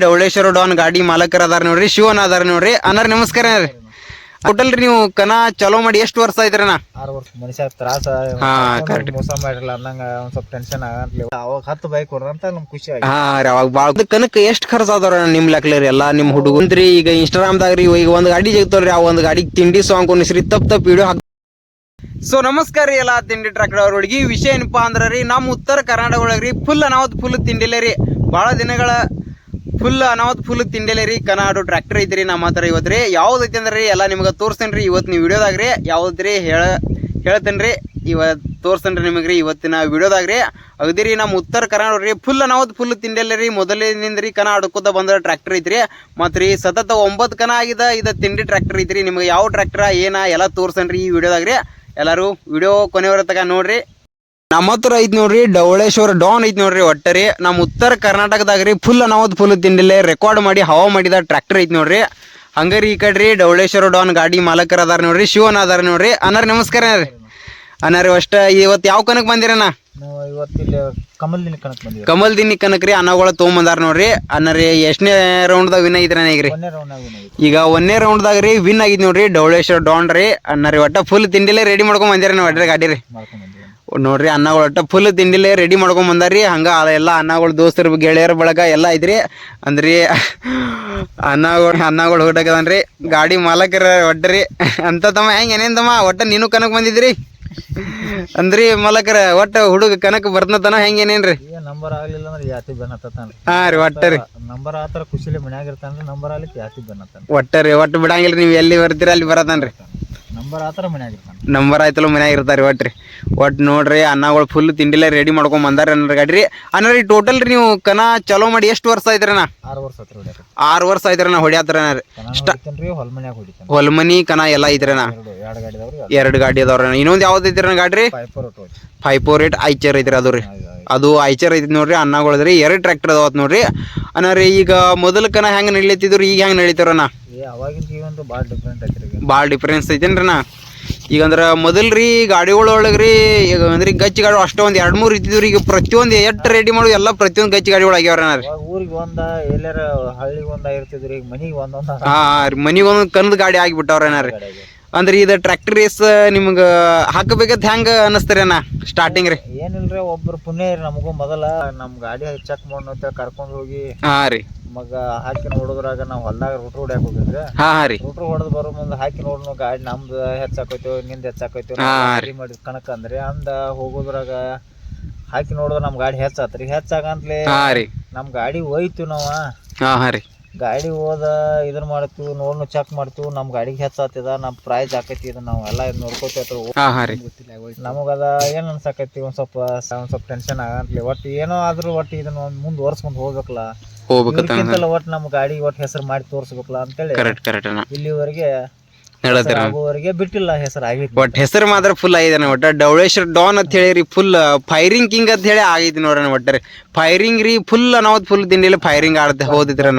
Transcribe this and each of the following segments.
Davaleshwar Don ಗಾಡಿ ಮಾಲಕರ ಅದಾರ ನೋಡ್ರಿ ಶಿವನ್ ಅದಾರ ನೋಡ್ರಿ. ಅನ್ನಾರ ನಮಸ್ಕಾರ ರೀ ಟೋಟಲ್ ರೀ ನೀವು ಕನ ಚಲೋ ಮಾಡಿ ಎಷ್ಟು ವರ್ಷ ಆಯ್ತ್ರಣ್ಣ ಆರು ವರ್ಷ ಮನುಷ್ಯ ತ್ರಾಸ ಹಾ, ಮೋಸ ಮಾಡಿರಲ್ಲ ಅನ್ನಂಗ ಒಂದ್ ಸ್ವಲ್ಪ ಟೆನ್ಷನ್ ಅವಾಗ ಹತ್ತು ಬೈಕ್ ಕೊಡ್ರಂತ ನಮ್ ಖುಷಿ ಆಯ್ತು ಹಾ ರೀ ಅವಾಗ ಭಾಳ ಕನಕ ಎಷ್ಟು ಖರ್ಚು ಆದವ್ರ ನಿಮ್ ಲೆಕ್ಕಲಿ ಎಲ್ಲ ನಿಮ್ ಹುಡುಗಂದ್ರಿ ಈಗ ಇನ್ಸ್ಟಾಗ್ರಾಮ್ದಾಗ ರೀ ಈಗ ಒಂದ್ ಗಾಡಿ ಜಗತ್ತವ್ರಿ ಆ ಒಂದ್ ಗಾಡಿ ತಿಂಡಿ ಸಾಂಗ್ ಕೊನಿಸ್ರಿ ತಪ್ಪ ತಪ್ಪ ವಿಡಿಯೋ ಹಾಕ್ ಸೊ ನಮಸ್ಕಾರ ರೀ ಎಲ್ಲ ತಿಂಡಿ ಟ್ರ್ಯಾಕ್ಟರ್ ಅವ್ರ ಹುಡುಗಿ ವಿಷಯ ಏನಪ್ಪಾ ಅಂದ್ರ ರೀ ನಮ್ಮ ಉತ್ತರ ಕರ್ನಾಟಕ ಒಳಗ್ರಿ ರೀ ಫುಲ್ ಅನಾವತ್ ಫುಲ್ ತಿಂಡಿಲ್ಲ ರೀ. ಭಾಳ ದಿನಗಳ ಫುಲ್ ಅನಾವತ್ ಫುಲ್ ತಿಂಡಿಲೇ ರೀ ಕನಾಡು ಟ್ರ್ಯಾಕ್ಟರ್ ಐತ್ರಿ ನಮ್ಮ ಹತ್ರ ಇವತ್ತು ರೀ. ಯಾವ್ದು ಐತಿ ಅಂದ್ರೆ ರೀ, ಎಲ್ಲ ನಿಮ್ಗೆ ತೋರಿಸ್ತೇನೆ ರೀ ಇವತ್ತು ನೀವು ವಿಡಿಯೋದಾಗ ರೀ. ಯಾವ್ದು ರೀ ಹೇಳ, ಹೇಳ್ತೇನೆ ರೀ. ಇವತ್ತು ತೋರಿಸ್ತೇನೆ ರೀ ನಿಮಗೆ ರೀ ಇವತ್ತಿನ ವಿಡಿಯೋದಾಗ ರೀ. ಅಗದಿ ರೀ ನಮ್ಮ ಉತ್ತರ ಕರ್ನಾಟಕ ರೀ ಫುಲ್ ಅನಾವತ್ ಫುಲ್ ತಿಂಡಿಯಲ್ಲ ರೀ. ಮೊದಲಿನಿಂದ ರೀ ಕನ ಆಡ್ಕೋತ ಬಂದ ಟ್ರ್ಯಾಕ್ಟರ್ ಐತ್ರಿ. ಮತ್ತು ರೀ ಸತತ ಒಂಬತ್ತು ಕನ ಆಗಿದೆ ಇದು ತಿಂಡಿ ಟ್ರ್ಯಾಕ್ಟರ್ ಐತ್ರಿ. ನಿಮ್ಗೆ ಯಾವ ಟ್ರ್ಯಾಕ್ಟರ್ ಏನ, ಎಲ್ಲ ತೋರ್ಸೇನ್ರಿ ಈ ವಿಡಿಯೋದಾಗ ರೀ. ಎಲ್ಲರೂ ವಿಡಿಯೋ ಕೊನೆಯವರ ತಗ ನೋಡ್ರಿ. ನಮ್ಮ ಹತ್ರ ಐತ್ ನೋಡ್ರಿ ಡೌಳೇಶ್ವರ ಡಾನ್ ಐತ್ ನೋಡ್ರಿ ಒಟ್ಟರಿ. ನಮ್ಮ ಉತ್ತರ ಕರ್ನಾಟಕದಾಗ ರೀ ಫುಲ್ ಅನಾವತ್ ಫುಲ್ ತಿಂಡಿಲ್ಲ ರೆಕಾರ್ಡ್ ಮಾಡಿ ಹವಾ ಮಾಡಿದ ಟ್ರ್ಯಾಕ್ಟರ್ ಐತ್ ನೋಡ್ರಿ. ಹಂಗಾರಿ ಈ ಕಡೆ ರೀ ಡವಳೇಶ್ವರ ಡಾನ್ ಗಾಡಿ ಮಾಲಕರ ಅದಾರ ನೋಡ್ರಿ ಶಿವನ್ ಅದಾರ ನೋಡ್ರಿ. ಅನ್ನಾರ ನಮಸ್ಕಾರ ರೀ. ಅನ್ನಾರ ಅಷ್ಟ ಇವತ್ತು ಯಾವ ಕನಕ್ ಬಂದಿರಣ್ಣ ಕಮಲ್ ದಿನ ಕನಕ ಬಂದಿವಿ. ಕಮಲ್ ದಿನಿ ಕನಕ್ ರೀ ಅನ್ನಗಳ ತೊಗೊಂಬಂದಾರ ನೋಡ್ರಿ. ಅನ್ನಾರಿ ಎಷ್ಟನೇ ರೌಂಡ್ದಾಗ ವಿನ್ ಆಗಿದ್ರಣ ಈಗ ರೀ? ಈಗ ಒಂದನೇ ರೌಂಡ್ದಾಗ ರೀ ವಿನ್ ಆಗಿದ್ ನೋಡ್ರಿ ಡೌಳೇಶ್ವರ ಡಾನ್ ರೀ. ಅನ್ನಾರಿ ಒಟ್ಟ ಫುಲ್ ತಿಂಡಿಲ್ಲೇ ರೆಡಿ ಮಾಡ್ಕೊಂಡ್ ಬಂದಿರ ಒಟ್ಟ ಗಾಡಿ ರೀ. ನೋಡ್ರಿ ಅನ್ನಗಳು ಒಟ್ಟು ಫುಲ್ ತಿಂಡಿಲೇ ರೆಡಿ ಮಾಡ್ಕೊಂಡ್ ಬಂದಾರಿ ಹಂಗ ಎಲ್ಲ ಅನ್ನಗಳು ದೋಸ್ತರು ಗೆಳೆಯರ ಬಳಗ ಎಲ್ಲ ಐತ್ರಿ. ಅಂದ್ರಿ ಅನ್ನಗಳು ಅನ್ನಗಳು ಹುಟ್ಟಕದನ್ರಿ ಗಾಡಿ ಮಾಲಕರ ಒಟ್ಟರಿ ಅಂತ ತಮ್ಮ ಹೆಂಗ್ ಏನೇನ್ ತಮ್ಮ? ಒಟ್ಟ ನೀನು ಕನಕ್ ಬಂದಿದ್ರಿ. ಅಂದ್ರಿ ಮಾಲಕರ ಒಟ್ಟ ಹುಡುಗ ಕನಕ್ ಬರ್ತನತನ ಹೆಂಗೆ ಏನೇನ್ರಿ? ನಂಬರ್ ಆಗ್ಲಿಲ್ಲ ಅಂದ್ರೆ ಯಾತಿ ಬೆನ್ ಹತ್ತಾನ ಹಾ ರೀ ಒಟ್ಟರಿ ನಂಬರ್ ಆತರ ಖುಷಿಲಿ ಮನ್ಯಾಗ ಇರ್ತಾನ್ರಿ ನಂಬರ್ ಆಗ್ಲಿಕ್ಕೆ ಯಾತಿ ಬೆನ್ನತ್ತಾನ ಒಟ್ಟರಿ ಒಟ್ಟು ಬಿಡಂಗಿಲ್ರಿ ನೀವು ಎಲ್ಲಿ ಬರ್ತೀರ ಅಲ್ಲಿ ಬರತಾನ್ರಿ. ನಂಬರ್ ಆತರ ಮನ್ಯಾಗ ಇರ್ತಾನ ನಂಬರ್ ಆಯ್ತಲ್ಲ ಮನ್ಯಾಗ ಇರ್ತಾರೆ ಒಟ್ರಿ. ಒಟ್ಟು ನೋಡ್ರಿ ಅನ್ನಗಳು ಫುಲ್ ತಿಂಡಿಲ್ಲ ರೆಡಿ ಮಾಡ್ಕೊಂಡ್ ಬಂದಾರ ಅನ್ನೋ ಗಾಡಿ ರೀ ಅನ್ನ ರೀ ಟೋಟಲ್ ರೀ ನೀವು ಕನ ಚಲೋ ಮಾಡಿ ಎಷ್ಟು ವರ್ಷ ಆಯ್ತ್ರಣ್ಣ ಆರು ವರ್ಷ ಹತ್ರ ಹೊಡ್ಯಾಕ. ಆರು ವರ್ಷ ರೀ ಹೊಡಿತೇನ್ರಿ ಹೊಲ್ ಮನ್ಯಾಗ ಹೊಡಿತಾನ ಹೊಲ್ಮನಿ ಕನ ಎಲ್ಲ ಐತ್ರಣ್ಣ ಎರಡು ಗಾಡಿ ಅದಾವ್ರಿ ಎರಡು. ಗಾಡಿ ಇನ್ನೊಂದು ಯಾವ್ದು ಐತ್ರಣ್ಣ ಗಾಡ್ರಿ? ಫೈವ್ ಫೋರ್ ಏಟ್ ಐಚರ್ ಐತ್ರಿ ಅದು ರೀ. ಅದು ಐಚರ್ ಐತಿ ನೋಡ್ರಿ ಅನ್ನಗಳದ್ರಿ ಎರಡು ಟ್ರ್ಯಾಕ್ಟರ್ ಅದಾವತ್ ನೋಡ್ರಿ. ಅನ್ನ ರೀ ಈಗ ಮೊದಲ ಕನ ಹೆಂಗ್ ನಡಿಲತ್ತಿದ್ರು ಈಗ ಹೆಂಗ್ ನಡೀತಾರಣ್ಣ ಅವಾಗಿನ ಭಾಳ ಡಿಫ್ರೆಂಟ್ ಐತ್ರಿ ಈಗ. ಭಾಳ ಡಿಫ್ರೆನ್ಸ್ ಐತೇನ್ರಣ್ಣ ಈಗ ಅಂದ್ರೆ ಮೊದಲ್ ರೀ ಗಾಡಿಗಳೊಳಗೆ ರೀ ಈಗ ಅಂದ್ರೆ ಗಚ್ಚಿ ಗಾಡಿ ಅಷ್ಟೇ ಒಂದು ಎರಡು ಮೂರು ಇದ್ದಿದ್ರು ಈಗ ಪ್ರತಿಯೊಂದು ಎಷ್ಟು ರೆಡಿ ಮಾಡೋದು ಎಲ್ಲ ಪ್ರತಿಯೊಂದು ಗಚ್ಚಿ ಗಾಡಿಗಳು ಆಗ್ಯಾವ್ರಿ ರೀ. ಅವಾಗ ಊರಿಗೆ ಒಂದ ಎಲ್ಲಾರ ಹಳ್ಳಿಗೆ ಒಂದ ಇರ್ತಿದ್ರಿ ಈಗ ಮನಿಗೆ ಒಂದೊಂದ ಹಾ ರೀ ಮನಿಗೆ ಒಂದೊಂದು ಕಂದು ಗಾಡಿ ಆಗಿಬಿಟ್ಟವ್ರಣ್ಣ ರೀ. ಅಂದ್ರೆ ಇದು ಟ್ರ್ಯಾಕ್ಟರ್ ರೇಸ್ ನಿಮ್ಗೆ ಹಾಕಬೇಕಂತ ಹೆಂಗೆ ಅನ್ನಿಸ್ತೀರಿ ಅಣ್ಣ? ಸ್ಟಾರ್ಟಿಂಗ್ ರೀ. ಏನಿಲ್ರಿ ಒಬ್ರು ಪುಣ್ಯ ರೀ ನಮಗೂ ಮೊದಲ. ನಮ್ ಗಾಡಿ ಚೆಕ್ ಅಂತ ಕರ್ಕೊಂಡು ಹೋಗಿ ಹಾ ರೀ. ಮಗ ಹಾಕಿ ನೋಡಿದ್ರಾಗ ನಾವು ಹೊಲ್ದಾಗ ರೂಟ್ರ್ ಹೊಡ್ಯಾಕ ಹೋಗಿದ್ರಿ? ಹಾ ರೀ. ರೂಟ್ರ್ ಹೊಡೆದ್ ಬರೋ ಮುಂದೆ ಹಾಕಿ ನೋಡೋಣ ಗಾಡಿ ನಮ್ದು ಹೆಚ್ಚಾಕೈತೋ ನಿಂದ ಹೆಚ್ಚಾಕೈತೋ ರೆಡಿ ಮಾಡಿದ ಕಣಕ ಅಂದ್ರಿ. ಅಂದ ಹೋಗೋದ್ರಾಗ ಹಾಕಿ ನೋಡಿದ್ರೆ ನಮ್ ಗಾಡಿ ಹೆಚ್ಚಾತ್ರಿ ಹೆಚ್ಚಾಗಂತ್ಲೆ ರೀ. ನಮ್ ಗಾಡಿ ಹೋಯ್ತು ನಾವ. ಹಾಂ ರೀ. ಗಾಡಿ ಹೋದ ಇದನ್ನ ಮಾಡ್ತೀವಿ ನೋಡ್ನು ಚೆಕ್ ಮಾಡ್ತೀವಿ ನಮ್ಮ ಗಾಡಿಗೆ ಹೆಚ್ಚಾಗ್ತದ ನಮ್ ಪ್ರೈಸ್ ಆಕೈತಿ ಇದನ್ನ ನಾವು ಎಲ್ಲ ನೋಡ್ಕೋತೀವಿ ನಮಗದ ಏನು ಅನ್ಸಾಕೈತಿ ಒಂದ್ ಸ್ವಲ್ಪ ಒಂದ್ ಸ್ವಲ್ಪ ಟೆನ್ಷನ್ ಆಗಂತಲಿ ಒಟ್ಟು ಏನೋ ಆದ್ರೂ ಒಟ್ಟು ಇದನ್ನ ಒಂದ್ ಮುಂದ್ ಓಡಿಸ್ಕೊಂಡ್ ಹೋಗ್ಬೇಕಲ್ಲ. ಹೋಗ್ಬೇಕಂತ ಒಟ್ಟು ನಮ್ ಗಾಡಿ ಒಟ್ಟು ಹೆಸರು ಮಾಡಿ ತೋರ್ಸ್ಬೇಕಲ್ಲ ಅಂತೇಳಿ. ಇಲ್ಲಿವರೆಗೆ ಹೇಳತ್ತೀರ? ಆಗುವವರೆಗೆ ಬಿಟ್ಟಿಲ್ಲ ಹೆಸರು ಆಗೈತಿ ಬಟ್ ಹೆಸರು ಮಾತ್ರ ಫುಲ್ ಆಗಿದೆ ಒಟ್ಟ ಡೌಳೇಶ್ವರ ಡಾನ್ ಅಂತ ಹೇಳಿ ರೀ ಫುಲ್ ಫೈರಿಂಗ್ ಕಿಂಗ್ ಅಂತ ಹೇಳಿ ಆಗೈತಿ ನೋಡ್ರಿ ಒಟ್ಟ ರೀ ಫೈರಿಂಗ್ ರೀ ಫುಲ್ ನಾವು ಫುಲ್ ದಿನ ಫೈರಿಂಗ್ ಆಡ್ತೆ ಹೋದಿದ್ರ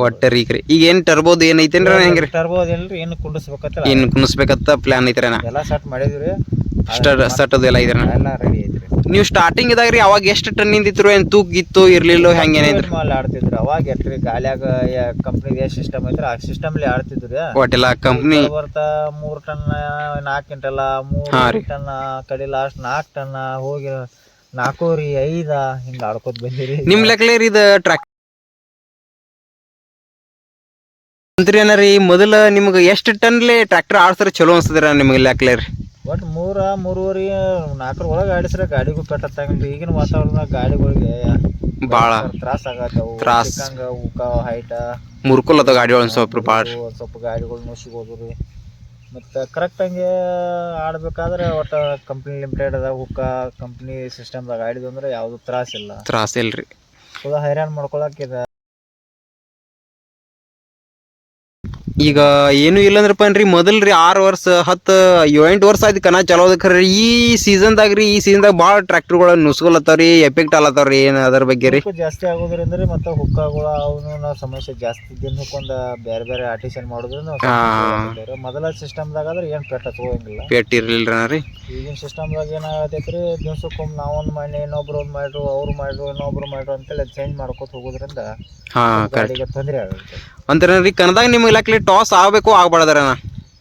ಒಟ್ಟ ರೀ ಈಗ ಈಗ ಏನ್ ಟರ್ಬೋದು ಏನೈತೇನ್ರಿ ಹೆಂಗ್ರಿ? ಟರ್ಬೋದು ಎಲ್ರಿ ಏನು ಕುಂಡಿಸ್ಬೇಕತ್ತ ಏನು ಕುಣಿಸ್ಬೇಕತ್ತ ಪ್ಲಾನ್ ಐತ್ರಿ ಅಣ್ಣ. ಎಲ್ಲ ಸೆಟ್ ಮಾಡಿದ್ವಿ ಸ್ಟಡ್ ಸಟ್ ಅದೆಲ್ಲ ಐತ್ರಿ ಅಣ್ಣ ಎಲ್ಲ ರೆಡಿ ಐತ್ರಿ. ನೀವು ಸ್ಟಾರ್ಟಿಂಗ್ ಇದಾಗ ರೀ ಅವಾಗ ಎಷ್ಟು ಟನ್ ನಿಂತಿತ್ತು ಏನ್ ತೂಕ ಇತ್ತು ಇರ್ಲಿಲ್ಲ ಹೆಂಗ್ ಏನೈತ್ರಿ ಮಾಡಿ ಆಡ್ತಿದ್ರು ಅವಾಗ ಎಟ್ರಿ ಗಾಲ್ಯಾಗ ಕಂಪ್ನಿಗೆ ಎಷ್ಟು ಸಿಸ್ಟಮ್ ಐತ್ರಿ? ಆ ಸಿಸ್ಟಮ್ಲಿ ಆಡ್ತಿದ್ರಿ ಒಟ್ಟೆಲ್ಲ ಕಂಪ್ನಿ ಬರ್ತಾ ಮೂರ್ ಟನ್ ನಾಲ್ಕು ಕ್ವಿಂಟಲ್ ಮೂರ್ ಮೂರು ರೀ. ಟನ್ ಕಡೆ ಲಾಸ್ಟ್ ನಾಲ್ಕು ಟನ್ ಹೋಗಿ ನಾಲ್ಕೂರಿ ಐದ ಹಿಂಗ ಆಡ್ಕೊತ ಬಂದಿರಿ. ನಿಮ್ ಲೆಕ್ಕಲೇ ರೀ ಇದು ಟ್ರ್ಯಾಕ್ ಅಂತ್ರಿ ಏನಾರಿ ಮೊದಲ ನಿಮ್ಗೆ ಎಷ್ಟು ಟನ್ಲಿ ಟ್ರ್ಯಾಕ್ಟರ್ ಆಡ್ಸ್ರ ಚಲೋ ಅನ್ಸದ್ರ ನಿಮ್ಗೆ ಲೆಕ್ಕಲೇ ರೀ? ಒಟ್ ಮೂರ ಮೂರುವರೆ ನಾಲ್ಕರ ಒಳಗೆ ಆಡಿಸ್ರೆ ಗಾಡಿಗೂ ಪೆಟ್ಟತ್ತಾಗಲ್ರಿ ಈಗಿನ ವಾತಾವರಣದಾಗ ಗಾಡಿಗಳಿಗೆ ಭಾಳ ತ್ರಾಸ ಆಗತ್ತವು ತ್ರಾಸ. ಹಂಗ ಉಕ ಹೈಟ ಮುರ್ಕುಲ್ ಅದ ಗಾಡಿ ಒಳಗೆ ಸ್ವಲ್ಪ ಭಾಳ ಸ್ವಲ್ಪ ಗಾಡಿಗಳು ನುಸಿಗೋದು ರೀ ಮತ್ತು ಕರೆಕ್ಟ್ ಹಂಗೆ ಆಡ್ಬೇಕಾದ್ರೆ ಒಟ್ಟು ಕಂಪ್ನಿ ಲಿಮಿಟೆಡ್ ಅದ ಹುಕ್ಕ ಕಂಪ್ನಿ ಸಿಸ್ಟಮ್ದಾಗ ಆಡಿದ್ವಿ ಅಂದ್ರೆ ಯಾವುದು ತ್ರಾಸ ಇಲ್ಲ. ತ್ರಾಸ ಇಲ್ರಿ. ಸುಧಾ ಹೈರಾಣ ಮಾಡ್ಕೊಳಕ್ ಈಗ ಏನು ಇಲ್ಲಂದ್ರಪ್ಪ ಏನ್ರಿ ಮೊದಲ್ ರೀ ಆರು ವರ್ಷ ಹತ್ತು ಎಂಟು ವರ್ಷ ಆಯ್ತು ಕನ ಚಲೋ ಖರೆ ಈ ಸೀಸನ್ದಾಗ ರೀ ಈ ಸೀಸನ್ದಾಗ ಭಾಳ ಟ್ರ್ಯಾಕ್ಟರ್ಗಳು ನುಸ್ಕೊಲತ್ತಾವ್ರಿ ಎಫೆಕ್ಟ್ ಆಲತ್ತಾವ್ರಿ ಏನು ಅದ್ರ ಬಗ್ಗೆ ರೀ. ಜಾಸ್ತಿ ಆಗೋದ್ರಿಂದ ರೀ ಮತ್ತೆ ಹುಕ್ಕಗಳು ಅವನು ಸಮಸ್ಯೆ ಜಾಸ್ತಿ ದಿನ ಒಂದು ಬೇರೆ ಬೇರೆ ಆರ್ಟಿಸನ್ ಮಾಡೋದ್ರಿಂದ ಮೊದಲ ಸಿಸ್ಟಮ್ದಾಗ ಆದ್ರೆ ಏನು ಪೆಟ್ಟ ತಗೋಂಗಿಲ್ಲ ಪೆಟ್ ಇರಲಿಲ್ಲ ರೀ. ಈಗಿನ ಸಿಸ್ಟಮ್ದಾಗ ಏನಾಗತೈತ್ರಿ ದಿವ್ಸಕ್ಕೊಮ್ಮೆ ನಾವೊಂದು ಮಾಡಿ ಇನ್ನೊಬ್ರು ಒಂದು ಮಾಡ್ರು ಅವ್ರು ಮಾಡ್ರು ಇನ್ನೊಬ್ರು ಮಾಡ್ರು ಅಂತೇಳಿ ಚೇಂಜ್ ಮಾಡ್ಕೊತ ಹೋಗೋದ್ರಿಂದ ಹಾ ಕರೆಕ್ಟ್ ಗಾಡಿಗೆ ತೊಂದರೆ ಆಗುತ್ತೆ. ಅಂತಾರ್ರಿ ಕನ್ನದಾಗ ನಿಮ್ಗೆ ಇಲಾಖೆ ಟಾಸ್ ಆಗಬೇಕು ಆಗ್ಬಾರ್ದಾರಣ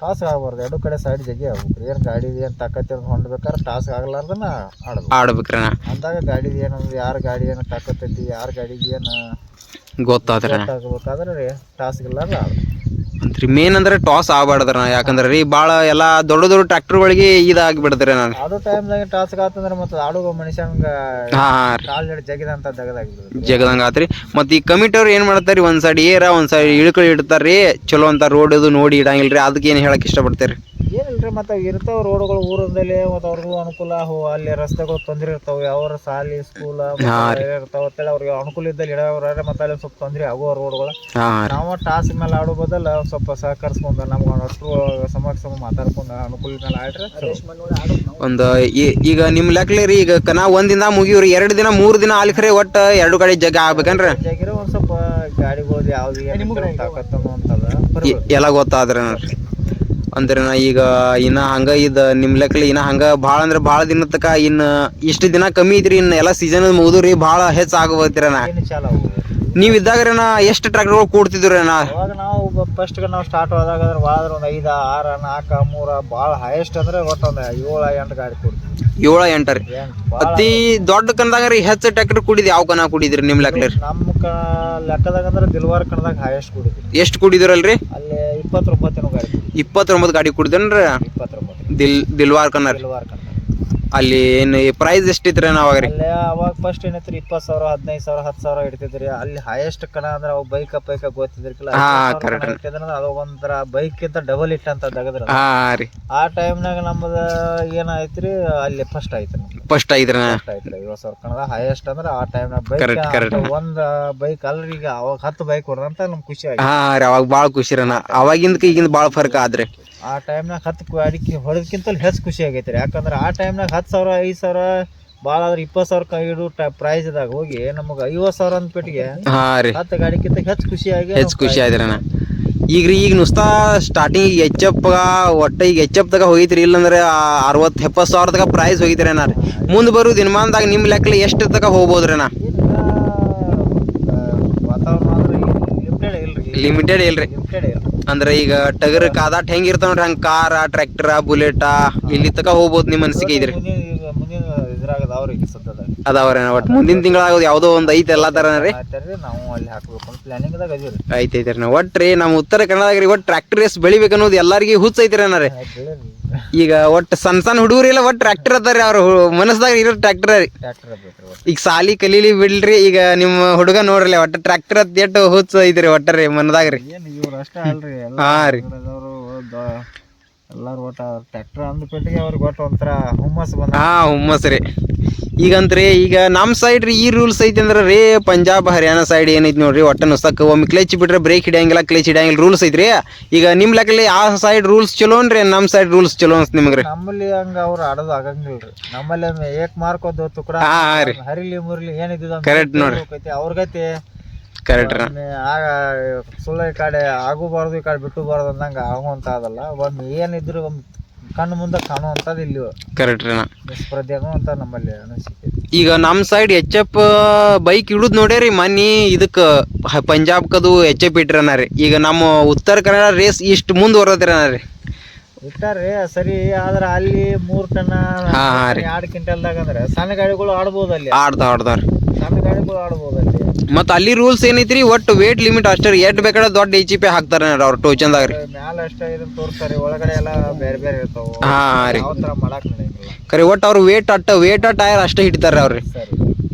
ಟಾಸ್ ಆಗಬಾರ್ದು. ಎರಡು ಕಡೆ ಸೈಡ್ ಜಗ್ಗಿ ಆಗ್ಬೇಕು. ಏನು ಗಾಡಿ ಏನು ತಾಕತ್ತಿ ಅಂತ ಹೊಂಡ್ಬೇಕಾದ್ರೆ ಟಾಸ್ ಆಗಲಾರ್ದನ ಆಡ್ಬೇಕು ಆಡ್ಬೇಕ್ರಣ ಅಂದಾಗ ಗಾಡಿದು ಏನಂದ್ರೆ ಯಾರ ಗಾಡಿ ಏನು ತಾಕತ್ತೈತಿ ಯಾರ ಗಾಡಿಗೆ ಏನು ಗೊತ್ತಾದ್ರೆ ಟಾಸ್ ಇಲ್ಲಾರ್ದ ಆಡ್ಬೇಕು. ಅಂತ್ರಿ ಮೇನ್ ಅಂದ್ರೆ ಟಾಸ್ ಆಗ್ಬಾರ್ದ್ರ ಯಾಕಂದ್ರೆ ರೀ ಭಾಳ ಎಲ್ಲ ದೊಡ್ಡ ದೊಡ್ಡ ಟ್ರ್ಯಾಕ್ಟರ್ಗಳಿಗೆ ಇದಾಗಿ ಬಿಡ್ತಾರೆ ನಾನು. ಆಡೋ ಟೈಮ್ದಾಗ ಟಾಸ್ಕ್ ಆತಂದ್ರೆ ಮತ್ತೆ ಆಡೋ ಮನುಷ್ಯಂಗ ಹಾ ಹಾ ರೀ. ಕಾಲ್ ಜಡ್ ಜಗಿದಂತ ಜಗದಂಗ ಆತ್ರಿ. ಮತ್ತೆ ಈ ಕಮಿಟಿಯವ್ರು ಏನ್ ಮಾಡ್ತಾರಿ ಒಂದ್ ಸೈಡ್ ಏರ ಒಂದ್ ಸೈಡ್ ಇಳ್ಕಳಿ ಇಡ್ತಾರ್ರಿ. ಚಲೋ ಅಂತ ರೋಡ್ ಇದು ನೋಡಿ ಇಡಂಗಿಲ್ರಿ. ಅದಕ್ಕೆ ಏನ್ ಹೇಳಕ್ ಇಷ್ಟಪಡ್ತೀರಿ? ಏನಿಲ್ರಿ ಮತ್ತೆ ಇರ್ತಾವ ರೋಡ್ಗಳು ಊರದಲ್ಲಿ ಮತ್ತೆ ಅವ್ರಿಗೂ ಅನುಕೂಲ. ಹೋ ಅಲ್ಲಿ ರಸ್ತೆಗಳು ತೊಂದ್ರೆ ಇರ್ತಾವೆ ಯಾವ ಸಾಲಿ ಸ್ಕೂಲ್ ಇರ್ತಾವೆ ಇರ್ತಾವ ಅಂತೇಳಿ ಅವ್ರಿಗೆ ಅನುಕೂಲ ಇದ್ದಲ್ಲಿ ಇಡೋರ ಮತ್ತೆ ಅಲ್ಲಿ ಸ್ವಲ್ಪ ತೊಂದ್ರೆ ಆಗುವ ರೋಡ್ಗಳು. ನಾವು ಟಾಸ್ ಮೇಲೆ ಆಡೋ ಬದಲು ಸ್ವಲ್ಪ ಸಹಕರಿಸ್ಕೊಂಡು ನಮ್ಗೆ ಅಷ್ಟು ಸಮಕ್ಷ ಸಮ ಮಾತಾಡ್ಕೊಂಡು ಅನುಕೂಲ ಮೇಲೆ ಆಡ್ರೆ ಒಂದ್ ಈ- ಈಗ ನಿಮ್ಮ ಲೆಕ್ಕಲಿ ರೀ ಈಗ ನಾ ಒಂದಿನ ದಿನ ಎರಡು ಎರಡ್ ದಿನ ಮೂರು ದಿನ ಆಲ್ಕ್ರೆ ಒಟ್ಟ ಎರಡು ಕಡೆ ಜಗ ಆಗ್ಬೇಕನ್ರಿ? ಜಾಗಿರೋ ಒಂದ್ ಸ್ವಲ್ಪ ಗಾಡಿಗಳು ಯಾವ್ದು ಎಲ್ಲ ಗೊತ್ತಾದ್ರೆ ಅಂದ್ರೆ ನಾ ಈಗ ಇನ್ನ ಹಂಗ ಇದ ನಿಮ್ ಲೆಕ್ಕಲಿ ಇನ್ನ ಹಂಗ ಭಾಳ ಅಂದ್ರೆ ಭಾಳ ದಿನ ತಕ ಇನ್ನ ಇಷ್ಟು ದಿನ ಕಮ್ಮಿ ಐತ್ರಿ ಇನ್ನ ಎಲ್ಲಾ ಸೀಸನ್ ಮುಗಿದ್ರಿ ಭಾಳ ಹೆಚ್ಚು ಆಗಬೋತಿರ ನಾ. ಏನು ಚಾಲ ಆಗೋದು ನೀವ್ ಇದ್ದಾಗ ನಾ ಎಷ್ಟು ಟ್ರ್ಯಾಕ್ಟರ್ಗಳು ಕೂಡ್ತಿದ್ರಿ ನಾ? ಅವಾಗ ನಾವು ಫಸ್ಟ್ ನಾವು ಸ್ಟಾರ್ಟ್ ಆದಾಗ ಅಂದ್ರೆ ಭಾಳ ಅಂದ್ರೆ ಒಂದು ಐದು ಆರು ನಾಲ್ಕು ಮೂರ ಭಾಳ ಹೈಯೆಸ್ಟ್ ಅಂದ್ರೆ ಒಟ್ಟು ಏಳ ಎಂಟು ಗಾಡಿ ಕೊಡ್ತೀವಿ. ಏಳ ಎಂಟು ಭಾಳ ಅತಿ ದೊಡ್ಡ ಕಣದಾಗ ರೀ ಹೆಚ್ಚು ಟ್ರ್ಯಾಕ್ಟರ್ ಕುಡಿದ್ ಯಾವ ಕಣ ಕುಡಿದ್ರಿ ನಿಮ್ ಲೆಕ್ಕಲಿ ನಮ್ಮ ಕ ಲೆಕ್ಕದಾಗ ಅಂದ್ರೆ ದಿಲ್ವಾರ್ ಕಣದಾಗ ಹೈಯೆಸ್ಟ್ ಕೂಡಿದ್ರಿ ಎಷ್ಟು ಕೂಡಿದ್ರಲ್ರಿ? ಅಲ್ಲಿ ಇಪ್ಪತ್ತೊಂಬತ್ತೇನೋ ಗಾಡಿ. ಇಪ್ಪತ್ತೊಂಬತ್ತು ಗಾಡಿ ಕುಡ್ದೇನ್ರಿ? ಇಪ್ಪತ್ತೊಂಬತ್ತು ದಿಲ್ ದಿಲ್ವಾರ್ ಕನ್ನರ್ ಅಲ್ಲಿ ಏನು ಪ್ರೈಸ್ ಎಷ್ಟಿತ್ರಿ ಅವಾಗ ರೀ? ಅಲ್ಲೇ ಅವಾಗ ಫಸ್ಟ್ ಏನೈತ್ರಿ ಇಪ್ಪತ್ತು ಸಾವಿರ ಹದಿನೈದು ಸಾವಿರ ಹತ್ತು ಸಾವಿರ ಇಡ್ತಿದ್ರಿ. ಅಲ್ಲಿ ಹೈಯೆಸ್ಟ್ ಕಣ ಅಂದ್ರೆ ಅವಾಗ ಬೈಕ್ ಬೈಕ್ ಗೊತ್ತಿದ್ರಿಕಲ್ಲ ಹಾ, correct. ಅದು ಒಂಥರ ಬೈಕ್ ಇಂತ ಡಬಲ್ ಇಟ್ ಅಂತ ತೆಗದ್ರ. ಹಾ ರೀ. ಆ ಟೈಮ್ನಾಗ ನಮ್ಮದ ಏನಾಯ್ತ್ರಿ ಅಲ್ಲಿ ಫಸ್ಟ್ ಆಯ್ತು ಫಸ್ಟ್ ಐತ್ರಿ ಫಸ್ಟ್ ಆಯ್ತ್ರಿ ಐವತ್ತು ಸಾವಿರ ಕಣದ ಹೈಯೆಸ್ಟ್ ಅಂದ್ರೆ ಆ ಟೈಮ್ನಾಗ Correct, correct. ಬೈಕ್ ಒಂದ್ ಬೈಕ್ ಅಲ್ರಿ ಈಗ ಅವಾಗ ಹತ್ತು ಬೈಕ್ ಹೊಡೆದಂತ ನಮ್ ಖುಷಿ ಆಯ್ತು. ಹಾ ರೀ ಅವಾಗ ಭಾಳ ಖುಷಿ ರೀ ನಾ ಅವಾಗಿಂದ ಈಗಿಂದ ಭಾಳ ಫರ್ಕ್ ಆದ್ರಿ. ಆ ಟೈಮ್ನಾಗ ಹತ್ತು ಅಡಿಕೆ ಹೊಡೆದಕ್ಕಿಂತ ಹೆಚ್ಚು ಖುಷಿ ಆಗೈತ್ರಿ ಯಾಕಂದ್ರೆ ಆ ಟೈಮ್ನಾಗ ಹತ್ತು ಸಾವಿರ ಐದು ಸಾವಿರ ಭಾಳ ಆದ್ರೆ ಇಪ್ಪತ್ತು ಸಾವಿರ ಕೈ ಇಡು ಪ್ರೈಸ್ದಾಗ ಹೋಗಿ ನಮಗೆ ಐವತ್ತು ಸಾವಿರ ಅಂದ್ಬಿಟ್ಟಿಗೆ ಹಾ ರೀ. ಹತ್ತು ಗಾಡಿಕ್ಕಿಂತ ಹೆಚ್ಚು ಖುಷಿಯಾಗಿ ಹೆಚ್ಚು ಖುಷಿ ಆಯ್ತು. ಈಗ ರೀ ಈಗ ನುಸ್ತಾ ಸ್ಟಾರ್ಟಿಂಗ್ ಎಚ್ ಎಫ್ ಒಟ್ಟ ಈಗ ಎಚ್ ಎಫ್ ತಗ ಹೋಗಿತ್ರಿ ಇಲ್ಲಂದ್ರೆ ಅರವತ್ತು ಎಪ್ಪತ್ತು ಸಾವಿರ ತಗ ಪ್ರೈಸ್ ಹೋಗಿತ್ರಿ ಅಣ್ಣ ರೀ. ಮುಂದೆ ಬರೋ ದಿನಮಾನದಾಗ ನಿಮ್ಮ ಲೆಕ್ಕಲಿ ಎಷ್ಟು ತಗ ಹೋಗ್ಬೋದ್ರಿ ವಾತಾವರಣ ಲಿಮಿಟೆಡ್ ಇಲ್ರಿ. ಲಿಮಿಟೆಡ್ ಇಲ್ರಿ. ಅಂದ್ರೆ ಈಗ ಟಗರ್ ಕಾದಾಟ್ ಹೆಂಗ್ ಇರ್ತಾವ ನೋಡ್ರಿ ಹಂಗ ಕಾರ ಟ್ರ್ಯಾಕ್ಟರ್ ಬುಲೆಟ ಇಲ್ಲಿ ತಕ ಹೋಗ್ಬೋದು ನಿಮ್ಮ ಅನಿಸಿಕೆ ಇದ್ರಿ. ಮುಂದಿನ ಈಗ ಮುಂದಿನ ಇದ್ರಾಗದ ಅವ್ರಿಗೆ ಸದ್ಯದಾಗ ಅದಾವ್ರಿ ಒಟ್ಟು ಮುಂದಿನ ತಿಂಗಳಾಗೋದು ಯಾವುದೋ ಒಂದು ಐತೆ ಎಲ್ಲ ತರನ ರೀ? ನಾವು ಅಲ್ಲಿ ಹಾಕ್ಬೇಕು ಅಂತ ಪ್ಲಾನಿಂಗ್ದಾಗ ಅದೀವಿ ರೀ. ಐತೆ ಐತೆ ರೀ ಒಟ್ಟು ರೀ ನಮ್ಮ ಉತ್ತರ ಕನ್ನಡದಾಗ ರೀ ಒಟ್ಟು ಟ್ರ್ಯಾಕ್ಟರ್ ರೇಸ್ ಬೆಳಿಬೇಕು ಅನ್ನೋದು ಎಲ್ಲರಿಗೂ ಹುಚ್ಚ ಐತ್ರಿ ಅನ್ನ ರೀ ಈಗ ಒಟ್ಟು ಸಣ್ಣ ಸಣ್ಣ ಹುಡುಗರು ಇಲ್ಲ ಒಟ್ಟು ಟ್ರ್ಯಾಕ್ಟರ್ ಅದಾರ ಅವ್ರ. ಮನಸ್ದಾಗ ಇರೋ ಟ್ರ್ಯಾಕ್ಟರ್ ರೀ. ಟ್ರ್ಯಾಕ್ಟರ್ ಈಗ ಸಾಲಿ ಕಲೀಲಿ ಬಿಡ್ರಿ ಈಗ ನಿಮ್ಮ ಹುಡುಗ ನೋಡ್ರಿ ಒಟ್ಟು ಟ್ರ್ಯಾಕ್ಟರ್ ಅದ್ ಎಟ್ಟು ಹುಚ್ಚ ಐತ್ರಿ ಒಟ್ಟ ರೀ ಮನದಾಗ ರೀ. ಏನು ಇವ್ರು ಅಷ್ಟೇ ಅಲ್ರಿ ಎಲ್ಲ ಹಾ ರೀ. ಎಲ್ಲಾರು ಒಟ್ಟ ಟ್ರ್ಯಾಕ್ಟರ್ ಅಂದ ಅವ್ರಿಗೆ ಒಟ್ಟು ಒಂಥರ ಹುಮ್ಮಸ್ ಬಂದ ಹಾ ಹುಮ್ಮಸ್ ರೀ. ಈಗಂತ್ರಿ ಈಗ ನಮ್ಮ ಸೈಡ್ ರೀ ಈ ರೂಲ್ಸ್ ಐತಿ ಅಂದ್ರೆ ರೀ ಪಂಜಾಬ್ ಹರಿಯಾಣ ಸೈಡ್ ಏನೈತಿ ನೋಡ್ರಿ ಒಟ್ಟ ನುಸ್ತಕ್ಕ ಒಮ್ಮೆ ಕ್ಲಚ್ ಬಿಟ್ರೆ ಬ್ರೇಕ್ ಹಿಡಿಯಂಗಿಲ್ಲ ಕ್ಲಚ್ ಹಿಡಿಯಂಗಿಲ್ಲ ರೂಲ್ಸ್ ಐತ್ರಿ ಈಗ ನಿಮ್ಮ ಲೆಕ್ಕಲ್ಲಿ ಆ ಸೈಡ್ ರೂಲ್ಸ್ ಚಲೋ ಅನ್ರಿ ನಮ್ಮ ಸೈಡ್ ರೂಲ್ಸ್ ಚಲೋ ಅನ್ಸ್ ನಿಮ್ಗೆ ರೀ? ನಮ್ಮಲ್ಲಿ ಹಂಗ ಅವ್ರು ಆಡೋದು ಆಗಂಗಿಲ್ರಿ ನಮ್ಮಲ್ಲಿ ಒಮ್ಮೆ ಏಕ್ ಮಾರ್ಕೋದು ತುಕಡ ಹಾ ರೀ. ಹರಿಲಿ ಮುರ್ಲಿ ಏನಿದ್ದು ಕರೆಕ್ಟ್ ನೋಡ್ರಿ. ಅವ್ರಿಗೈತಿ ಕರೆಕ್ಟ್ ರೀ. ಆಗ ಸುಳ್ಳು ಈ ಕಡೆ ಆಗುಬಾರ್ದು ಈ ಕಡೆ ಬಿಟ್ಟುಬಾರ್ದು ಅಂದಂಗ ಆಗುವಂತ ಅದಲ್ಲ. ಒಮ್ಮೆ ಏನಿದ್ರು ಒಮ್ಮೆ ಕಣ್ಣು ಮುಂದೆ ಕಾಣುವಂಥದ್ದು ಇಲ್ಲಿ. ಕರೆಕ್ಟ್ ರೀ ಅಂತ ನಮ್ಮಲ್ಲಿ ಅನಿಸಿಕೆ. ಈಗ ನಮ್ಮ ಸೈಡ್ ಎಚ್ ಎಫ್ ಬೈಕ್ ಇಡುದ್ ನೋಡ್ಯಾರಿ ಮನಿ ಇದಕ್ಕೆ ಪಂಜಾಬ್ಕದು ಎಚ್ ಎಫ್ ಇಟ್ರನ ರೀ. ಈಗ ನಮ್ಮ ಉತ್ತರ ಕನ್ನಡ ರೇಸ್ ಇಷ್ಟು ಮುಂದುವರದ್ರನ ರೀ. ಇಟ್ಟಾರ್ರಿ ಸರಿ ಆದ್ರೆ ಅಲ್ಲಿ ಮೂರ್ ಟನ್ ಹಾ, ಹಾ ರೀ. ಎರಡು ಕ್ವಿಂಟಲ್ದಾಗ ಅಂದ್ರೆ ಸಣ್ಣ ಗಾಡಿಗಳು ಆಡ್ಬೋದು ಅಲ್ಲಿ. ಆಡ್ತಾವ ಆಡ್ತಾವ್ರಿ ಸಣ್ಣ ಗಾಡಿಗಳು ಆಡ್ಬೋದು ಅಲ್ಲಿ. ಮತ್ತ ಅಲ್ಲಿ ರೂಲ್ಸ್ ಏನೈತ್ರಿ? ಒಟ್ಟು ವೇಟ್ ಲಿಮಿಟ್ ಅಷ್ಟೇ ರೀ. ಎಷ್ಟು ಬೇಕಾದ್ರೆ ದೊಡ್ಡ ಎಚ್ ಪಿ ಹಾಕ್ತಾರೆ ಅವ್ರ ಟೋಚನ್ದಾಗ ರೀ. ಮ್ಯಾಲ ಅಷ್ಟೇ ಇದನ್ನ ತೋರಿಸ್ತಾರೆ ಒಳಗಡೆ ಎಲ್ಲ ಬೇರೆ ಬೇರೆ ಇರ್ತಾವ. ಹಾಂ ರೀ. ಯಾವ ನಡೆಯಂಗಿಲ್ಲ ಖರೆ ಒಟ್ಟು ಅವ್ರು ವೇಟ್ ಅಟ್ಟ ವೇಟ್ ಟೈರ್ ಅಷ್ಟೇ ಹಿಡಿತಾರೆ ಅವ್ರಿ ಸರಿ.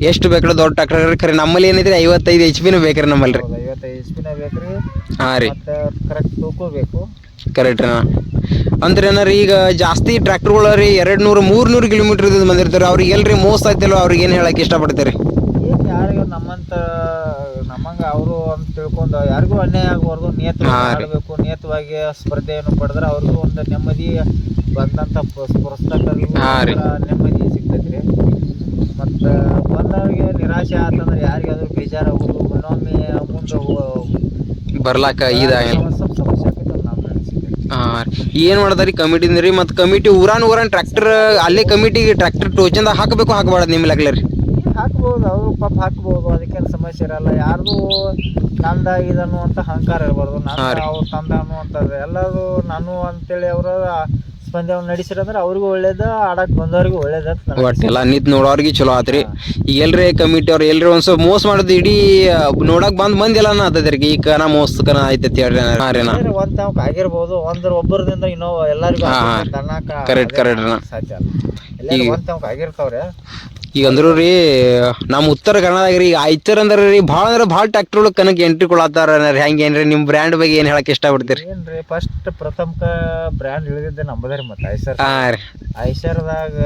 ಎಷ್ಟು ಬೇಕಾದ್ರೆ ದೊಡ್ಡ ಟ್ರ್ಯಾಕ್ಟರ್ ಖರೆ ನಮ್ಮಲ್ಲಿ ಏನೈತ್ರಿ? ಐವತ್ತೈದು ಎಚ್ ಪಿನೂ ಬೇಕ್ರಿ ನಮ್ಮಲ್ಲಿ ರೀ. ಹೌದು ಐವತ್ತೈದು ಎಚ್ ಪಿನ ಬೇಕ್ರಿ. ಹಾಂ ರೀ. ಮತ್ತೆ ಕರೆಕ್ಟ್ ತೂಕ ಬೇಕು ಕರೆಕ್ಟ್ ರೀ ಅಂದ್ರೆ ಏನಾರ ಈಗ ಜಾಸ್ತಿ ಟ್ರ್ಯಾಕ್ಟರ್ಗಳು ರೀ ಎರಡು ನೂರು ಮೂರು ನೂರು ಕಿಲೋಮೀಟರ್ ಬಂದಿರ್ತಾರೆ ಅವ್ರಿಗೆ ಎಲ್ರಿ ಮೋಸ ಆಯ್ತಲ್ವ? ಅವ್ರಿಗೆ ಏನು ಹೇಳಕ್ಕೆ ಇಷ್ಟಪಡ್ತೀರಿ? ಯಾರಿಗೂ ನಮ್ಮಂತ ನಮ್ಮಂಗ ಅವರು ಅಂತ ತಿಳ್ಕೊಂಡು ಯಾರಿಗೂ ಅನ್ಯಾಯ ಆಗಬಾರ್ದು. ನಿಯತ. ಆಡಬೇಕು ನಿಯತವಾಗಿ ಸ್ಪರ್ಧೆಯನ್ನು ಪಡೆದ್ರೆ ಅವ್ರಿಗೂ ಒಂದು ನೆಮ್ಮದಿ ಬಂದಂತ ಪುಸ್ತಕರಿಗೂ ಸಿಗ್ತೈತಿ ರೀ. ನೆಮ್ಮದಿ ಸಿಗ್ತೈತ್ರಿ ಮತ್ತು ಬಂದವ್ರಿಗೆ ನಿರಾಶೆ ಆತಂದ್ರೆ ಯಾರಿಗಾದ್ರೂ ಬೇಜಾರಾಗೋದು. ಇನ್ನೊಮ್ಮೆ ಮುಂದೆ ಬರ್ಲಾಕ ಇದ ಸ್ವಲ್ಪ ಸಮಸ್ಯೆ ಏನು ನಮ್ಮ ರೀ? ಮತ್ತು ಕಮಿಟಿ ಊರಾನ್ ಊರಾನ್ ಟ್ರ್ಯಾಕ್ಟರ್ ಅಲ್ಲೇ ಕಮಿಟಿಗೆ ಟ್ರ್ಯಾಕ್ಟರ್ ಟೋಚಂದ ಹಾಕಬೇಕು ಹಾಕಬಾರ್ದು ನಿಮ್ಮ ರೀ ಹಾಕ್ಬೋದು? ಅವರು ಪಾಪ ಹಾಕ್ಬೋದು ಅದಕ್ಕೇನು ಸಮಸ್ಯೆ ಇರಲ್ಲ. ಯಾರ್ದು ನಂದ ಇದನ್ನು ಅಂತ ಅಹಂಕಾರ ಇರಬಾರ್ದು. ನಾನು. ಅವ್ರು ತಂದ ಅನ್ನುವಂಥದ್ದು ಎಲ್ಲರೂ ನಾನು ಅಂತೇಳಿ ಅವರ ಸ್ಪಂದವನ್ನು ನಡೆಸಿರಂದ್ರೆ ಅವ್ರಿಗೂ ಒಳ್ಳೇದು ಆಡಕ್ಕೆ ಬಂದವ್ರಿಗೂ ಒಳ್ಳೇದು ಬಟ್ ಒಟ್ಟು ಎಲ್ಲ ನಿಂತು ನೋಡೋರ್ಗೆ ಚಲೋ ಆತ್ರಿ. ಈಗ ಎಲ್ರಿ ಕಮಿಟಿ ಅವ್ರು ಎಲ್ರಿ ಒಂದ್ ಸ್ವಲ್ಪ ಮೋಸ ಮಾಡೋದು ಇಡೀ ನೋಡಕ್ ಬಂದ್ ಮಂದಿ ಎಲ್ಲ ಆತದ್ರಿ. ಈ ಕನ ಮೋಸ ಕನ ಐತೈತಿ ಹೇಳ್ರಿ. ಒಂದ್ ತಾವ್ ಆಗಿರ್ಬೋದು ಒಂದ್ರ ಒಬ್ಬರದಿಂದ ಇನ್ನೋ ಎಲ್ಲರಿಗೂ ಕರೆಕ್ಟ್ ಕರೆಕ್ಟ್. ಸಾಧ್ಯ ಒಂದ್ ತಾವ್ ಆಗಿರ್ತಾವ್ರೆ. ಈಗ ಅಂದ್ರು ರೀ ನಮ್ಮ ಉತ್ತರ ಕನ್ನಡದಾಗ ರೀ ಆಯ್ತರ್ ಅಂದ್ರೆ ರೀ ಭಾಳ ಅಂದ್ರೆ ಭಾಳ ಟ್ರಾಕ್ಟರ್ ಒಳಗೆ ಕನಕ ಎಂಟ್ರಿ ಕೊಡತ್ತಾರ ಹೆಂಗೆ ಏನ್ರಿ ನಿಮ್ಮ ಬ್ರ್ಯಾಂಡ್ ಬಗ್ಗೆ ಏನು ಹೇಳಕ್ಕೆ ಇಷ್ಟಪಡ್ತೀರಿ? ಏನ್ರಿ ಫಸ್ಟ್ ಪ್ರಥಮಕ ಬ್ರ್ಯಾಂಡ್ ಇಳಿದಿದ್ದೆ ರೀ ಮತ್ತೆ ಐಸರ್. ಹಾಂ ರೀ. ಐಸರ್ದಾಗ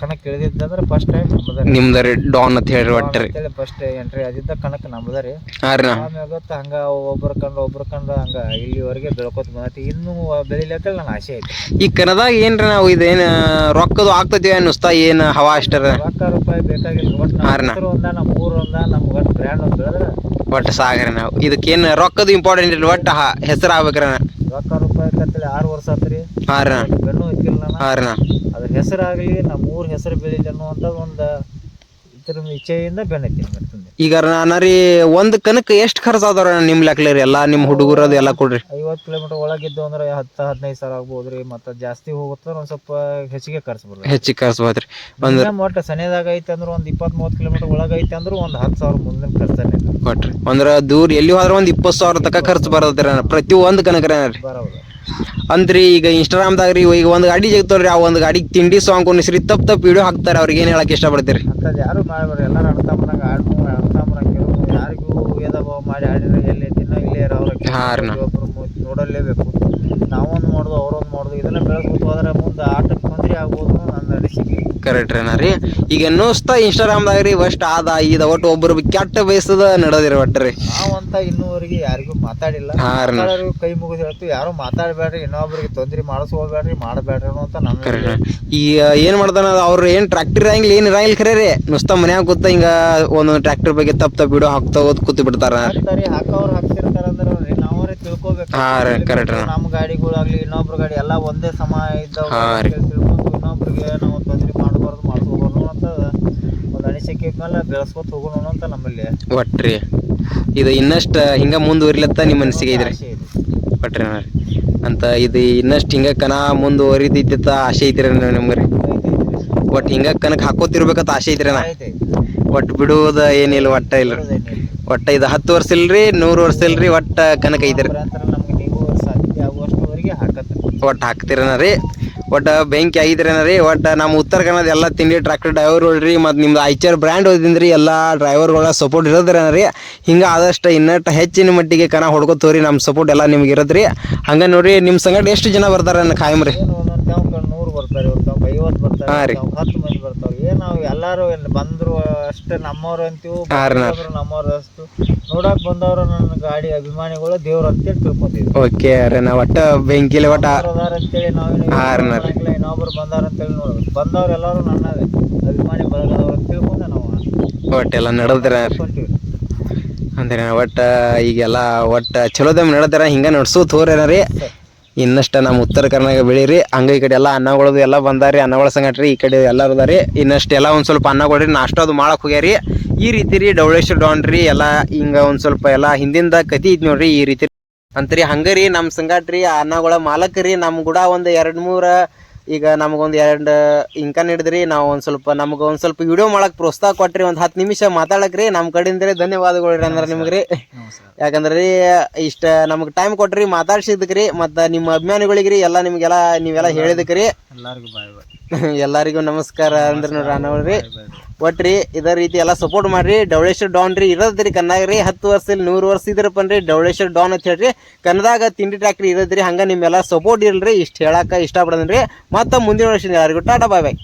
ಕಣಕ್ ಇಳಿದಿದ್ದಂದ್ರೆ ಫಸ್ಟ್ ಟೈಮ್ ನಮ್ಮದೇ ರೀ. ನಿಮ್ದು ರೀ ಡಾನ್ ಅಂತ ಹೇಳಿರಿ ಒಟ್ಟು ರೀ. ಫಸ್ಟ್ ಎಂಟ್ರಿ ಆಗಿದ್ದ ಕಣಕ್ ರೀ. ಹಾ ರೀ ನಾ. ಆಮ್ಯಾಗ ಗೊತ್ತ ಹಂಗ ಒಬ್ರ ಕಂಡು ಒಬ್ರ ಕಂಡು ಹಂಗ ಇಲ್ಲಿವರೆಗೆ ಬೆಳ್ಕೊತ ಬಂದೈತಿ. ಇನ್ನೂ ಬೆಳಿಲಿಕ್ಕೆ ನನ್ನ ಆಸೆ ಐತಿ. ಈ ಕನದಾಗ ಏನ್ರಿ ನಾವು ಇದೇನು ರೊಕ್ಕದು ಆಗ್ತೈತಿ ಅನ್ನಿಸ್ತಾ ಏನು ಹವಾ ಅಷ್ಟರ? ರೊಕ್ಕ ರೂಪಾಯಿ ಬೇಕಾಗಿಲ್ಲ ಒಟ್ಟು ಒಂದ ನಮ್ಮ ನಮ್ಗೆ ಒಟ್ಟು ಬ್ರ್ಯಾಂಡ್ ಅಂತ ಹೇಳಿದ್ರೆ ಒಟ್ಟು ಸಾಗರ ನಾವು ಇದಕ್ಕೇನು ರೊಕ್ಕದ ಇಂಪಾರ್ಟೆಂಟ್ ಇಲ್ಲ ಒಟ್ಟು ಹೆಸರು ಆಗ್ಬೇಕ್ರಿ ರೊಕ್ಕ ರೂಪಾಯಿ ಕತ್ತಲೆ ಆರು ವರ್ಷ ಆತ್ರಿ. ಹಾರ ಬೆನ್ನು ಇಕ್ಕಿಲ್ಲ ನಾನು ಹಾ ರೀ ನಾ ಅದ್ರ ಹೆಸರಾಗಲಿ ನಮ್ಮ ಊರ ಹೆಸರು ಬೆಳೀಲಿ ಅನ್ನುವಂಥದ್ದು ಒಂದು ಇದ್ರ ಇಚ್ಛೆಯಿಂದ ಬೆಣ್ಣೆ ತಂದೆ ಈಗ ನಾನು ರೀ ಒಂದು ಕನಕ ಎಷ್ಟು ಖರ್ಚು ಆದವ್ರ ನಿಮ್ಮ ಲೆಕ್ಕಲೆ ರೀ? ಎಲ್ಲ ನಿಮ್ಮ ಅದು ಎಲ್ಲ ಕೊಡ್ರಿ. ಐವತ್ತು ಕಿಲೋಮೀಟರ್ ಒಳಗಿದ್ದು ಅಂದ್ರೆ ಹತ್ತು ಹದಿನೈದು ಸಾವಿರ ಆಗ್ಬೋದು ರೀ ಮತ್ತು ಜಾಸ್ತಿ ಹೋಗುತ್ತೆ ಒಂದು ಸ್ವಲ್ಪ ಹೆಚ್ಚಿಗೆ ಖರ್ಚು ಬರ್ತದೆ. ಹೆಚ್ಚಿಗೆ ಖರ್ಚು ಬತ್ರಿ ಒಂದು ಒಟ್ಟು ಸನೇದಾಗ ಐತೆ ಅಂದ್ರೆ ಒಂದು ಇಪ್ಪತ್ತ್ ಮೂವತ್ತು ಕಿಲೋಮೀಟರ್ ಒಳಗೆ ಐತೆ ಅಂದ್ರೆ ಒಂದು ಹತ್ತು ಸಾವಿರ ಮುಂದಿನ ಖರ್ಚನೇ ಕೊಟ್ರಿ. ಅಂದ್ರೆ ದೂರ ಎಲ್ಲಿ ಹೋದ್ರೆ ಒಂದು ಇಪ್ಪತ್ತು ಸಾವಿರ ತನಕ ಖರ್ಚು ಬರತ್ರಿ ಪ್ರತಿ ಒಂದು ಕನಕ ರೀ. ಬರೋದು. ಅಂದ್ರಿ ಈಗ ಇನ್ಸ್ಟಾಗ್ರಾಮ್ದಾಗ ರೀ ಈಗ ಒಂದು ಗಾಡಿ ಜಗತ್ತೋರಿ ಆ ಒಂದು ಗಾಡಿಗೆ ತಿಂಡಿ ಸಾಂಗ್ ಕೊನಿಸ್ರಿ ತಪ್ಪು ತಪ್ಪು ವಿಡಿಯೋ ಹಾಕ್ತಾರೆ ಅವ್ರಿಗೆ ಏನು ಹೇಳಕ್ ಇಷ್ಟಪಡ್ತೀರಿ ಅಂಥದ್ದು ಯಾರು ಮಾಡಬೇಡ್ರಿ ಎಲ್ಲರೂ ಅಣ್ತಮ್ಮನಾಗ ಆಡ್ನು ಅಣ್ತಮ್ಮನಾಗ ಕೆಲವು ಯಾರಿಗೂ ಭಾವ ಮಾಡಿ ಆಡಿದ್ರೆ ಎಲ್ಲಿ ತಿನ್ನೋ ಇಲ್ಲೇ ಇರೋ ಅವ್ರಿಗೆ ಹಾಂ ರೀ ನಾ. ನೋಡಲೇಬೇಕು ನಾವೊಂದು ಮಾಡೋದು ಅವರೊಂದು ಮಾಡೋದು ಇದನ್ನ ಬೆಳೆಸ್ಬೇಕು ಹೋದ್ರೆ ಮುಂದೆ ಆಟಕ್ಕೆ ತೊಂದರೆ ಆಗ್ಬೋದು ನನ್ನ ಅನಿಸಿಕೆ. ಕರೆಕ್ಟ್ ರೀ ರೀ. ಈಗ ನುಸ್ತಾ ಇನ್ಸ್ಟಾಗ್ರಾಮ್ದಾಗ ರೀ ಫಸ್ಟ್ ಆದ ಇದ ಒಟ್ಟು ಒಬ್ಬರು ಕೆಟ್ಟ ಬಯಸದ ನಡೆದಿರಿ ಒಟ್ಟು ರೀ. ನಾವಂತ ಇನ್ನೂವರೆಗೆ ಯಾರಿಗೂ ಮಾತಾಡಿಲ್ಲ. ಹಾ ರೀ ನಾ. ಮಾತಾಡೋರು ಕೈ ಮುಗಿದು ಹೇಳ್ತೀವಿ ಯಾರು ಮಾತಾಡಬೇಡ್ರಿ ಇನ್ನೊಬ್ರಿಗೆ ತೊಂದರೆ ಮಾಡಿಸ್ಕೋಬೇಡ್ರಿ ಮಾಡಬೇಡ್ರಿ ಅಂತ ಕರೆಕ್ಟ್ ನನ್ನ ಈಗ ಏನು ಮಾಡ್ತಾನ ಅವ್ರು ಏನು ಟ್ರ್ಯಾಕ್ಟರ್ ಇರಂಗಿಲ್ಲ ಏನು ಇರಂಗಿಲ್ಲ ಖರೆ ರೀ. ನುಸ್ತಾ ಮನ್ಯಾಗ ಕೂತ ಹಿಂಗ ಒಂದೊಂದು ಟ್ರ್ಯಾಕ್ಟರ್ ಬಗ್ಗೆ ತಪ್ಪ ತಪ್ಪ ವಿಡಿಯೋ ಹಾಕ್ತಾ ಹೋದ್ ಕೂತು ಬಿಡ್ತಾರ ಹಾಕ್ತಾರೆ ಹಾಕೋರು ಹಾಕ್ತಿರ್ತಾರ ಅಂದ್ರೆ ರೀ ನಾವರೇ ತಿಳ್ಕೊಬೇಕು ಹಾ ರೀ, ರೀ. ನಮ್ಮ ಗಾಡಿಗಳಾಗ್ಲಿ ಇನ್ನೊಬ್ರ ಗಾಡಿ ಎಲ್ಲ ಒಂದೇ ಸಮ ಇದ್ದಾವ ಹಾ ರೀ. ತಿಳ್ಕೊಂಡು ಇನ್ನೊಬ್ರಿಗೆ ನಾವು ತೊಂದರೆ ಮಾಡಬಾರ್ದು ಮಾಡ್ಕೋಬಾರ್ದು ಅಂತ ಒಂದು ಅನಿಸಿಕೆ ಮೇಲೆ ಬೆಳೆಸ್ಕೊತ ಹೋಗೋಣ ಅಂತ ನಮ್ಮಲ್ಲಿ. ಒಟ್ರಿ. ಇದು ಇನ್ನಷ್ಟು ಹಿಂಗ ಮುಂದುವರಿಲತ್ತ ನಿಮ್ಮ ಅನಿಸಿಕೆ ಐತ್ರಿ ಆಸೆ ಇದೆ. ಒಟ್ರಿ ರೀ ಅಂತ ಇದು ಇನ್ನಷ್ಟು ಹಿಂಗ ಕನ ಮುಂದುವರಿದಿತ್ತ ಆಸೆ ಐತ್ರಿ ನಿಮ್ಗೆ. ರೀ ಒಟ್ಟು ಹಿಂಗ ಕನಕ್ ಹಾಕೋತಿರ್ಬೇಕಂತ ಆಸೆ ಐತ್ರಿ ನಾ. ಐತೆ ಒಟ್ಟು ಬಿಡುವುದ ಏನಿಲ್ಲ ಒಟ್ಟ ಇಲ್ಲ. ಒಟ್ಟ ಇದು ಹತ್ತು ವರ್ಷ ಇಲ್ರಿ ನೂರು ವರ್ಷ ಇಲ್ರಿ ಒಟ್ಟ ಕನಕ ಐತ್ರಿ ನೀವು ಸಾಧ್ಯ ಆಗುವಷ್ಟುವರೆಗೆ ಹಾಕತ್ತೆ ಒಟ್ಟು ಹಾಕ್ತಿರೇನ ರೀ? ಒಟ್ಟು ಬೆಂಕಿ ಆಗಿದ್ರೇನ ರೀ? ಒಟ್ಟು ನಮ್ಮ ಉತ್ತರ ಕನ್ನಡ ಎಲ್ಲ ತಿಂಡಿ ಟ್ರ್ಯಾಕ್ಟರ್ ಡ್ರೈವರ್ ರೀ ಮತ್ತು ನಿಮ್ದು ಐಚರ್ ಬ್ರ್ಯಾಂಡ್ ಓದಿಂದ್ರಿ ಎಲ್ಲ ಡ್ರೈವರ್ಗಳ ಸಪೋರ್ಟ್ ಇರೋದ್ರೇನ ರೀ? ಹಿಂಗೆ ಆದಷ್ಟು ಇನ್ನಷ್ಟು ಹೆಚ್ಚಿನ ಮಟ್ಟಿಗೆ ಕನ ಹೊಡ್ಕೋತವ್ರಿ ನಮ್ಮ ಸಪೋರ್ಟ್ ಎಲ್ಲ ನಿಮ್ಗೆ ಇರೋದು ರೀ. ಹಂಗೆ ನೋಡಿರಿ ನಿಮ್ಮ ಸಂಗಡ ಎಷ್ಟು ಜನ ಬರ್ತಾರ ಖಾಯಂ ರೀ? ಹಾಂ ರೀ. ತಾವ್ ಹತ್ತು ಮಂದಿ ಬರ್ತಾವೆ ಏನು ನಾವು ಎಲ್ಲರೂ ಬಂದರು ಅಷ್ಟೇ ನಮ್ಮವ್ರು ಅಂತೀವಿ ನಮ್ಮವ್ರು ಅಷ್ಟು. ನೋಡಕ್ ಬಂದವ್ರ ನನ್ನ ಗಾಡಿ ಅಭಿಮಾನಿಗಳು ದೇವ್ರು ಅಂತೇಳಿ ತಿಳ್ಕೊಂಡಿದ್ವಿ ಓಕೆ ಅರೇ ನಾ ಒಟ್ಟು ಬೆಂಕಿಲಿ ಒಟ್ಟ ಅದಾರ ಅಂತೇಳಿ ನಾವೇನು ಹಾ ರೀ, ನಾ ರೀ. ಮಾಡಂಗಿಲ್ಲ, ಇನ್ನೊಬ್ರು ಬಂದಾರ ಅಂತೇಳಿ ನೋಡ್ಬೇಕು. ಬಂದವ್ರು ಎಲ್ಲರೂ ನನ್ನ ಅಭಿಮಾನಿ ಬಳಗದವ್ರು ಅಂತ ತಿಳ್ಕೊಂಡು ನಾವು. ಒಟ್ಟೆಲ್ಲ ನಡೆದ್ರ ಹೊಂಟಿವಿ ಅಂದ್ರೆ ಒಟ್ಟು ಈಗೆಲ್ಲ ಒಟ್ಟ ಚಲೋದಮ್ ನಡೆದ್ರ ಹಿಂಗ ನಡ್ಸೋತ್ ತೋರ್ಯಾರ ರೀ. ಇನ್ನಷ್ಟು ನಮ್ಮ ಉತ್ತರ ಕರ್ನಾಟಕ ಬೆಳೀರಿ ಹಂಗ ಈ ಕಡೆ ಎಲ್ಲ ಅನ್ನಗಳದು ಎಲ್ಲ ಬಂದಾರಿ ಅನ್ನಗಳ ಸಂಗಟ್ರಿ ಈ ಕಡೆ ಎಲ್ಲರೂ ಅದಾರಿ. ಇನ್ನಷ್ಟು ಎಲ್ಲ ಒಂದು ಸ್ವಲ್ಪ ಅನ್ನ ಕೊಡ್ರಿ ನಾಷ್ಟ ಅದು ಮಾಡಕ್ಕೆ ಹೋಗ್ಯಾರಿ. ಈ ರೀತಿ ರೀ ಡೌಳೇಶ್ವರ ಡಾನ್ ರೀ ಎಲ್ಲ ಹಿಂಗ ಒಂದು ಸ್ವಲ್ಪ ಎಲ್ಲ ಹಿಂದಿಂದ ಕತಿ ಇದ್ ನೋಡ್ರಿ ಈ ರೀತಿ ಅಂತರಿ ಹಂಗರಿ ನಮ್ಮ ಸಂಗಾಟ ರೀ ಅನ್ನಗಳ ಮಾಲಕ ರೀ ನಮ್ಮ ಕೂಡ ಒಂದು ಎರಡು ಮೂರ ಈಗ ನಮಗೊಂದು ಎರಡು ಇಂಕನ್ ಹಿಡಿದ್ರಿ ನಾವು ಒಂದು ಸ್ವಲ್ಪ ನಮ್ಗೆ ಒಂದು ಸ್ವಲ್ಪ ವಿಡಿಯೋ ಮಾಡಕ್ಕೆ ಪ್ರೋತ್ಸಾಹ ಕೊಟ್ರಿ ಒಂದು ಹತ್ತು ನಿಮಿಷ ಮಾತಾಡಕ್ರಿ ರೀ ನಮ್ಮ ಕಡೆಯಿಂದ ರೀ ಧನ್ಯವಾದಗಳು ರೀ ಅಂದ್ರೆ ನಿಮ್ಗೆ ರೀ. ಯಾಕಂದ್ರೆ ರೀ ಇಷ್ಟ ನಮಗೆ ಟೈಮ್ ಕೊಟ್ರಿ ಮಾತಾಡ್ಸಿದ್ದಕ್ಕೆ ರೀ ಮತ್ತು ನಿಮ್ಮ ಅಭಿಮಾನಿಗಳಿಗೆ ರೀ ಎಲ್ಲ ನಿಮಗೆಲ್ಲ ನೀವೆಲ್ಲ ಹೇಳಿದಕ್ಕೆ ರೀ. ಎಲ್ಲರಿಗೂ ಎಲ್ಲರಿಗೂ ನಮಸ್ಕಾರ ಅಂದ್ರೆ ನೋಡ್ರಿ ಅನ್ನೋಳ್ರಿ ಒಟ್ರಿ ಇದೇ ರೀತಿ ಎಲ್ಲ ಸಪೋರ್ಟ್ ಮಾಡ್ರಿ. ಡೌಳೇಶ್ವರ ಡಾನ್ ರೀ ಇರೋದ್ರಿ ಕನ್ನಡ ರೀ. ಹತ್ತು ವರ್ಷ ಇಲ್ಲಿ ನೂರು ವರ್ಷ ಇದ್ರಪ್ಪ ರೀ ಡೌಳೇಶ್ವರ ಡಾನ್ ಅಂತ ಹೇಳ್ರಿ. ಕನ್ನಡದಾಗ ತಿಂಡಿ ಟ್ಯಾಕ್ಟ್ರಿ ಇರೋದ್ರಿ. ಹಂಗೆ ನಿಮ್ಮೆಲ್ಲ ಸಪೋರ್ಟ್ ಇರಲ್ರಿ. ಇಷ್ಟು ಹೇಳಕ್ಕೆ ಇಷ್ಟಪಡೋದ್ರಿ ಮತ್ತು ಮುಂದಿನ ವರ್ಷ ಎಲ್ಲರಿಗೂ ಟಾಟಾ ಬಾಯ್ ಬಾಯ್